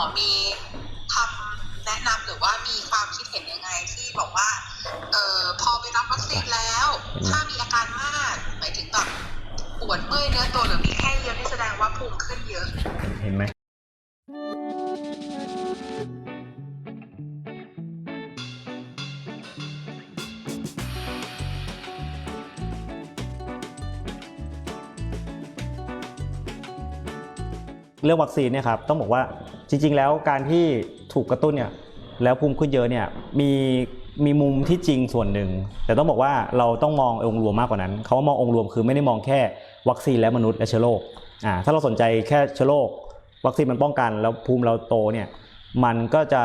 อมีคำแนะนำหรือว่ามีความคิดเห็นยังไงที่บอกว่าเออพอไปรับวัคซีนแล้ว ถ้ามีอาการมากหมายถึงแบบปวดเมื่อยเนื้อตัวหรือมีไข้เยอะนี่แสดงว่าภูมิขึ้นเยอะ เห็นไหมเรื่องวัคซีนเนี่ยครับต้องบอกว่า จริงๆ แล้วการที่ถูกกระตุ้นเนี่ยแล้วภูมิขึ้นเยอะเนี่ยมีมีมุมที่จริงส่วนหนึ่ง แต่ต้องบอกว่าเราต้องมององค์รวมมากกว่านั้นเขาว่ามององค์รวมคือไม่ได้มองแค่วัคซีนและมนุษย์และเชื้อโรคอ่าถ้าเราสนใจแค่เชื้อโรควัคซีนมันป้องกัน แล้วภูมิเราโตเนี่ยมันก็จะ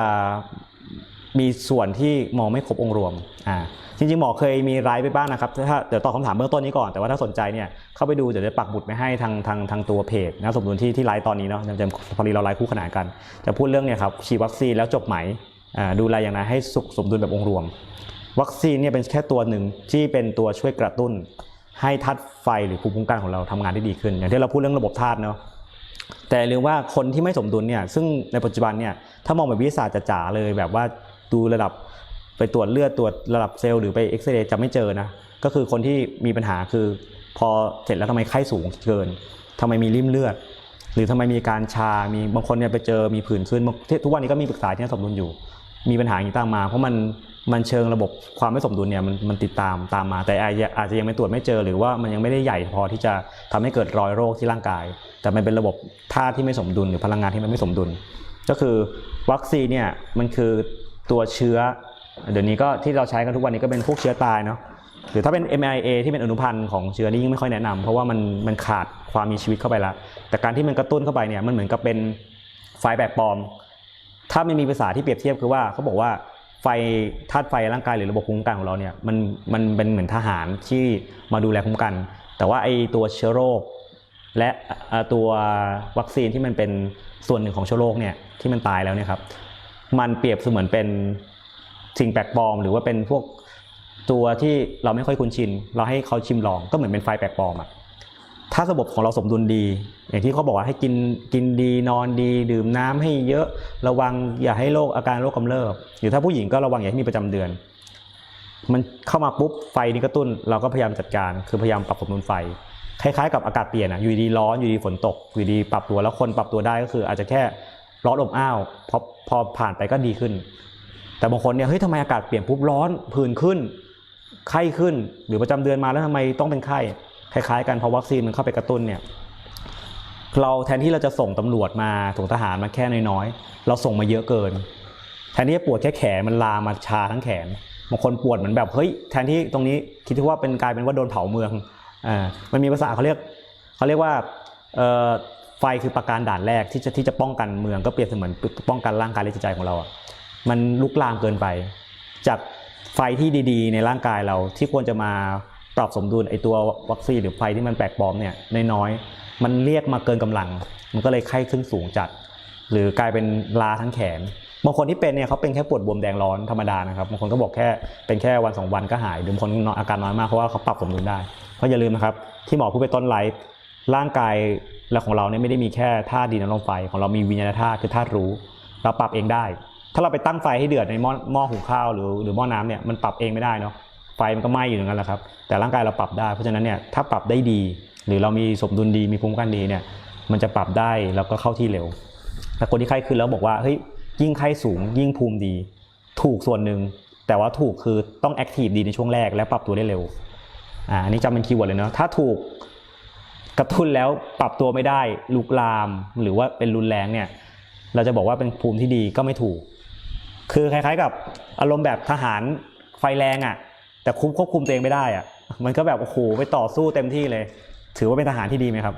มีส่วนที่มองไม่ครบองค์รวมอ่าจริงๆหมอเคยมีไลฟ์ไปบ้างนะครับถ้าเดี๋ยวตอบคำถามเบื้องต้นนี้ก่อนแต่ว่าถ้าสนใจเนี่ยเข้าไปดูเดี๋ยวจะปักหมุดไว้ให้ทางทางทางตัวเพจนะสมดุลที่ที่ไลฟ์ตอนนี้เนาะจะจะพอดีเราไลฟ์คู่ขนานกัน จะพูดเรื่องเนี่ยครับฉีดวัคซีนแล้วจบไหมอ่าดูแลอย่างไรให้สุขสมดุลแบบองค์รวม วัคซีนเนี่ยเป็นแค่ตัวหนึ่งที่เป็นตัวช่วยกระตุ้น ให้ธาตุไฟหรือภูมิคุ้มกันของเราทำงานได้ดีขึ้น อย่างที่เราพูดเรื่องระบบธาตุเนาะแต่ลืมว่าคนที่ไม่สมดุลเนี่ยซึ่งในปัจจุบันเนี่ยถ้ามองแบบวิทยาศาสตร์จ๋าเลยแบบว่า ดูระดับไปตรวจเลือดตรวจระดับเซลล์หรือไปเอ็กซเรย์จะไม่เจอนะก็คือคนที่มีปัญหาคือพอเสร็จแล้วทำไมไข้สูงเกินทำไมมีริ่มเลือด หรือทำไมมีการชา มีบางคนเนี่ยไปเจอมีผื่นขึ้นทุกวันนี้ก็มีปรึกษาที่สมดุลอยู่ มีปัญหาอย่างนี้ตามมา เพราะมันมันเชิงระบบความไม่สมดุลเนี่ยมันมันติดตามตามมา แต่อาจจะอาจจะยังไม่ตรวจไม่เจอ หรือว่ามันยังไม่ได้ใหญ่พอที่จะทำให้เกิดรอยโรคที่ร่างกาย แต่มันเป็นระบบธาตุที่ไม่สมดุลหรือพลังงานที่มันไม่สมดุล ก็คือวัคซีนเนี่ยมันคือ ตัวเชื้อ เดี๋ยวนี้ก็ที่เราใช้กันทุกวันนี้ก็เป็นพวกเชื้อตายเนาะหรือถ้าเป็น mRNA ที่เป็นอนุพันธ์ของเชื้อนี่ยิ่งไม่ค่อยแนะนำเพราะว่ามันมันขาดความมีชีวิตเข้าไปแล้วแต่การที่มันกระตุ้นเข้าไปเนี่ยมันเหมือนกับเป็นไฟแบบปลอม ถ้าไม่มีภาษาที่เปรียบเทียบคือว่าเขาบอกว่าไฟธาตุไฟร่างกายหรือระบบภูมิคุ้มกันของเราเนี่ยมันมันเป็นเหมือนทหารที่มาดูแลคุ้มกัน แต่ว่าไอตัวเชื้อโรค และตัววัคซีนที่มันเป็นส่วนหนึ่งของเชื้อโรคเนี่ยที่มันตายแล้วเนี่ยครับ มันเปรียบเสมือนเป็นสิ่งแปลกปลอม หรือว่าเป็นพวกตัวที่เราไม่ค่อยคุ้นชิน เราให้เขาชิมลองก็เหมือนเป็นไฟแปลกปลอมอะถ้าระบบของเราสมดุลดี อย่างที่เขาบอกว่าให้กินกินดีนอนดี ดื่มน้ำให้เยอะระวังอย่าให้โรคอาการโรคกำเริบหรือถ้าผู้หญิงก็ระวังอย่าให้มีประจำเดือน มันเข้ามาปุ๊บไฟนี้กระตุ้น เราก็พยายามจัดการ คือพยายามปรับสมดุลไฟคล้ายๆ กับอากาศเปลี่ยนอะอยู่ดีร้อนอยู่ดีฝนตกอยู่ดีปรับตัวแล้วคนปรับตัวได้ก็คืออาจจะแค่ ร้อนอบอ้าวพอพอผ่านไปก็ดีขึ้น แต่บางคนเนี่ยเฮ้ยทำไมอากาศเปลี่ยนปุ๊บร้อนผื่นขึ้น ไข้ขึ้นหรือประจำเดือนมาแล้วทำไมต้องเป็นไข้คล้ายๆกันเพราะวัคซีนมันเข้าไปกระตุ้นเนี่ยเราแทนที่เราจะส่งตำรวจมาส่งทหารมาแค่น้อยๆเราส่งมาเยอะเกิน แทนที่จะปวดแค่แขนมันลามมาชาทั้งแขนบางคนปวดเหมือนแบบเฮ้ยแทนที่ตรงนี้คิดว่าเป็นกลายเป็นว่าโดนเผาเมืองอ่ามันมีภาษาเขาเรียกเขาเรียกว่าเอ่อ ฟคือประการด่านแรกที่จะที่จะป้องกันเมืองก็เปรียบเสมือนป้องกันร่างกายและจิตใจของเราอะมันลุกลามเกินไป จากไฟที่ดีๆ ในร่างกายเราที่ควรจะมาปรับสมดุลไอตัววัคซีนหรือไฟที่มันแปลกปลอมเนี่ยน้อยๆมันเรียกมาเกินกำลัง มันก็เลยไข้ขึ้นสูงจัด หรือกลายเป็นลาทั้งแขนบางคนที่เป็นเนี่ยเขาเป็นแค่ปวดบวมแดงร้อนธรรมดานะครับบางคนก็บอกแค่เป็นแค่วันสองวันก็หายหรือบางคนนอนอาการน้อยมากเพราะว่าเขาปรับสมดุลได้เพราะอย่าลืมนะครับที่หมอพูดไปต้นไลฟ์ร่างกาย และของเราเนี่ยไม่ได้มีแค่ธาตุดินน้ำลมไฟของเรามีวิญญาณธาตุคือธาตุรู้ เราปรับเองได้ ถ้าเราไปตั้งไฟให้เดือดในหม้อหม้อหุงข้าวหรือหรือหม้อน้ำเนี่ยมันปรับเองไม่ได้เนาะไฟมันก็ไหม้อยู่อย่างนั้นแหละครับ แต่ร่างกายเราปรับได้เพราะฉะนั้นเนี่ยถ้าปรับได้ดี หรือเรามีสมดุลดีมีภูมิคุ้มกันดีเนี่ยมันจะปรับได้แล้วก็เข้าที่เร็วแต่คนที่ไข้ขึ้นแล้วบอกว่าเฮ้ยยิ่งไข้สูง ยิ่งภูมิดี ถูกส่วนหนึ่งแต่ว่าถูกคือต้องแอคทีฟดีในช่วงแรกและปรับตัวได้เร็วอ่าอันนี้จำเป็นคีย์เวิร์ดเลยเนาะถ้าถูก กระตุ้นแล้วปรับตัวไม่ได้ลุกลามหรือว่าเป็นรุนแรงเนี่ยเราจะบอกว่าเป็นภูมิที่ดีก็ไม่ถูก คือคล้ายๆกับอารมณ์แบบทหารไฟแรงอะ่ะ แต่คุมควบคุมตัวเองไม่ได้อะ่ะ มันก็แบบโอ้โหไปต่อสู้เต็มที่เลย ถือว่าเป็นทหารที่ดีไหมครับ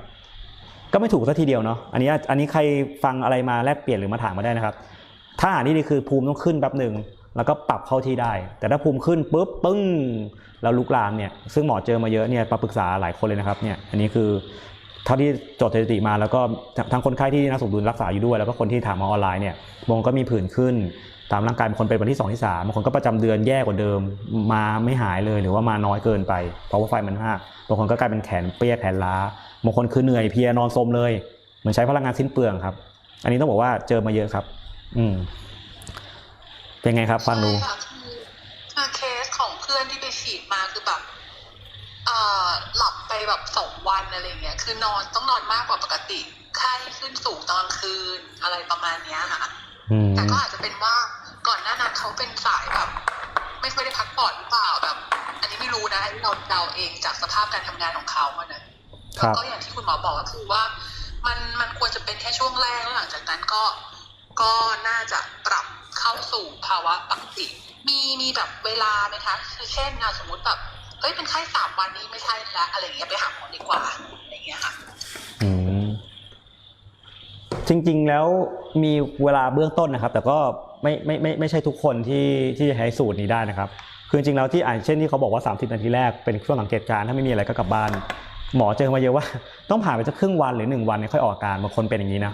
ก็ไม่ถูกสักทีเดียวเนาะอันนี้อันนี้ใครฟังอะไรมาแลกเปลี่ยนหรือมาถามมาได้นะครับทหารที่ดีคือภูมิต้องขึ้นแป๊บหนึ่ง แล้วก็ปรับเข้าที่ได้ แต่ถ้าภูมิขึ้นปุ๊บปึ้งแล้วลุกลามเนี่ยซึ่งหมอเจอมาเยอะเนี่ยมาปรึกษาหลายคนเลยนะครับเนี่ยอันนี้คือเท่าที่จดสถิติมาแล้วก็ทั้งคนไข้ที่นักสมดุลรักษาอยู่ด้วย แล้วก็คนที่ถามมาออนไลน์เนี่ยบางคนก็มีผื่นขึ้น ตามร่างกายบางคนเป็นวันที่2ที่3บางคนก็ประจำเดือนแย่กว่าเดิม มาไม่หายเลยหรือว่ามาน้อยเกินไป เพราะว่าไฟมันมากบางคนก็กลายเป็นแขนเปียกแขนล้าบางคนคือเหนื่อยเพียนอนสมเลยเหมือนใช้พลังงานสิ้นเปลืองครับ อันนี้ต้องบอกว่าเจอมาเยอะครับ อืม เป็นไงครับฟังดูใช่ค่ะคือคือเคสของเพื่อนที่ไปฉีดมาคือแบบเอ่อหลับไปแบบสองวันอะไรเงี้ย คือนอนต้องนอนมากกว่าปกติ ไข้ขึ้นสูงตอนกลางคืนอะไรประมาณเนี้ยค่ะ อืมแต่ก็อาจจะเป็นว่าก่อนหน้านั้นเขาเป็นสายแบบ ไม่ค่อยได้พักผ่อนหรือเปล่าแบบ อันนี้ไม่รู้นะอันนี้เราเดาเองจากสภาพการทำงานของเขาอะนะครับ ก็อย่างที่คุณหมอบอกก็คือว่า มันมันควรจะเป็นแค่ช่วงแรกแล้วหลังจากนั้นก็ ก็น่าจะปรับ เข้าสู่ภาวะปกติ มีมีแบบเวลาไหมคะคือเช่นอะสมมติแบบเฮ้ยเป็นไข้สามวันนี้ไม่ใช่ละอะไรเงี้ยไปหาหมอดีกว่าอะไรเงี้ยค่ะอืมจริง ๆ แล้วมีเวลาเบื้องต้นนะครับ แต่ก็ไม่ไม่ไม่ไม่ใช่ทุกคนที่ที่จะใช้สูตรนี้ได้นะครับ คือจริงๆแล้วที่อ่านเช่นที่เขาบอกว่า 30 นาทีแรกเป็นช่วงสังเกตการถ้าไม่มีอะไรก็กลับบ้าน หมอเจอมาเยอะว่า ต้องผ่านไปสักครึ่งวันหรือหนึ่งวันเนี่ยค่อยออกอาการบางคนเป็นอย่างนี้นะ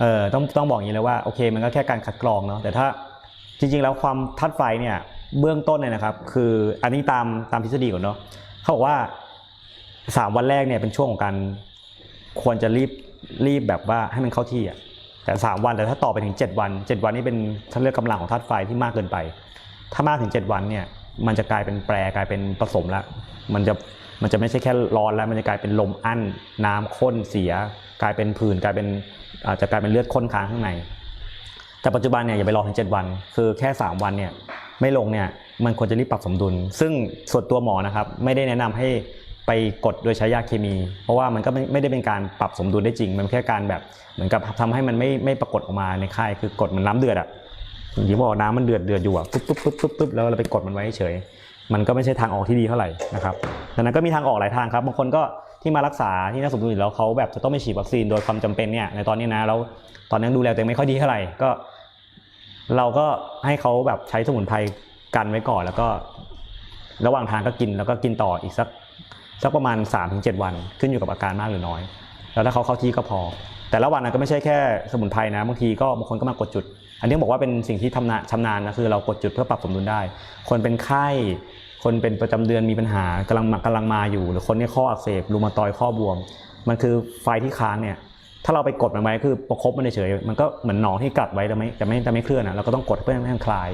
เออต้องต้องบอกอย่างนี้เลยว่าโอเค มันก็แค่การคัดกรองเนาะแต่ถ้าจริง ๆ แล้วความทัดไฟเนี่ยเบื้องต้นเนี่ยนะครับ คืออันนี้ตามตามทฤษฎีก่อนเนาะเขาบอกว่าสามวันแรกเนี่ยเป็นช่วงของการควรจะรีบรีบแบบว่าให้มันเข้าที่อะแต่สามวันแต่ถ้าต่อไปถึง 7 วัน 7 วันนี่เป็นถ้าเรียกกำลังของธาตุไฟที่มากเกินไป ถ้ามากถึง 7 วันเนี่ยมันจะกลายเป็นแปรกลายเป็นผสมแล้วมันจะ มันจะไม่ใช่แค่ร้อนแล้วมันจะกลายเป็นลมอั้น น้ำข้นเสีย กลายเป็นผื่นกลายเป็นอาจจะกลายเป็นเลือดข้นค้างข้างใน แต่ปัจจุบันเนี่ยอย่าไปรอถึง 7 วัน คือแค่ 3 วันเนี่ยไม่ลงเนี่ยมันควรจะรีบปรับสมดุล ซึ่งส่วนตัวหมอนะครับไม่ได้แนะนำให้ไปกดโดยใช้ยาเคมี เพราะว่ามันก็ไม่ไม่ได้เป็นการปรับสมดุลได้จริง มันแค่การแบบเหมือนกับทำให้มันไม่ไม่ปรากฏออกมาในไข้คือกดมันน้ำเดือดอะอย่างที่บอกน้ำมันเดือดเดือดอยู่อะปุ๊บปุ๊บปุ๊บปุ๊บแล้วเราไปกดมันไว้เฉย มันก็ไม่ใช่ทางออกที่ดีเท่าไหร่นะครับดังนั้นก็มีทางออกหลายทางครับบางคนก็ที่มารักษาที่น่าสมดุลแล้วเขาแบบจะต้องไปฉีดวัคซีนโดยความจำเป็นเนี่ยในตอนนี้นะแล้วตอนนั้นดูแลตัวเองไม่ค่อยดีเท่าไหร่ก็ เราก็ให้เขาแบบใช้สมุนไพรกันไว้ก่อน แล้วก็ ระหว่างทางก็กินแล้วก็กินต่ออีกสักสักประมาณ 3-7 วัน ขึ้นอยู่กับอาการมากหรือน้อย แล้วถ้าเขาเข้าที่ก็พอ แต่ละวันนะก็ไม่ใช่แค่สมุนไพรนะบางทีก็บางคนก็มากดจุด อันนี้บอกว่าเป็นสิ่งที่ทำนาชำนาญนะคือเรากดจุดเพื่อปรับสมดุลได้ คนเป็นไข้ คนเป็นประจำเดือนมีปัญหากำลังกำลังมาอยู่ หรือคนที่ข้ออักเสบรูมาตอยข้อบวม มันคือไฟที่ค้างเนี่ยถ้าเราไปกดมันไว้คือประคบมันเฉยมันก็เหมือนหนองที่กัดไว้แต่ไม่แต่ไม่แต่ไม่เคลื่อนอะเราก็ต้องกดเพื่อให้มันคลาย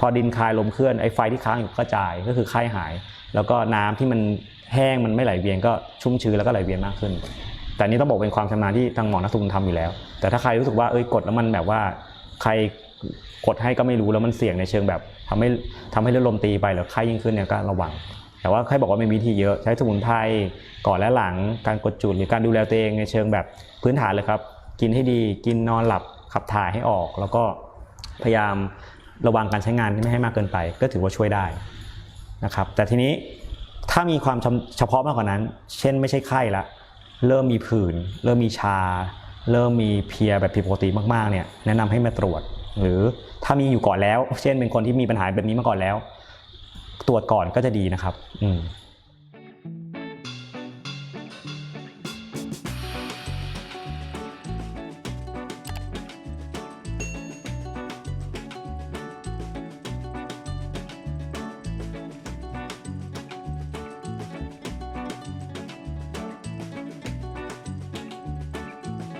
พอดินคลายลมเคลื่อนไอ้ไฟที่ค้างอยู่ก็กระจายก็คือไข้หาย แล้วก็น้ำที่มันแห้งมันไม่ไหลเวียนก็ชุ่มชื้นแล้วก็ไหลเวียนมากขึ้น แต่นี้ต้องบอกเป็นความชำนาญที่ทางหมอนักสุขทำอยู่แล้ว แต่ถ้าใครรู้สึกว่าเอ้ยกดแล้วมันแบบว่า ใครกดให้ก็ไม่รู้แล้วมันเสี่ยงในเชิงแบบทำให้ทำให้เลือดลมตีไปหรือไข้ยิ่งขึ้นเนี่ยก็ระวัง แต่ว่าใครบอกว่าไม่มีวิธีเยอะใช้สมุนไพรก่อนและหลังการกดจุดหรือการดูแลตัวเองในเชิงแบบพื้นฐานเลยครับ กินให้ดีกินนอนหลับขับถ่ายให้ออก แล้วก็พยายามระวังการใช้งานที่ไม่ให้มากเกินไป ก็ถือว่าช่วยได้นะครับแต่ทีนี้ถ้ามีความเฉพาะมากกว่านั้น เช่นไม่ใช่ไข้ละเริ่มมีผื่น เริ่มมีชา เริ่มมีเพียแบบผิดปกติมากๆเนี่ยแนะนำให้มาตรวจ หรือถ้ามีอยู่ก่อนแล้ว เช่นเป็นคนที่มีปัญหาแบบนี้มาก่อนแล้ว ตรวจก่อนก็จะดีนะครับ อืม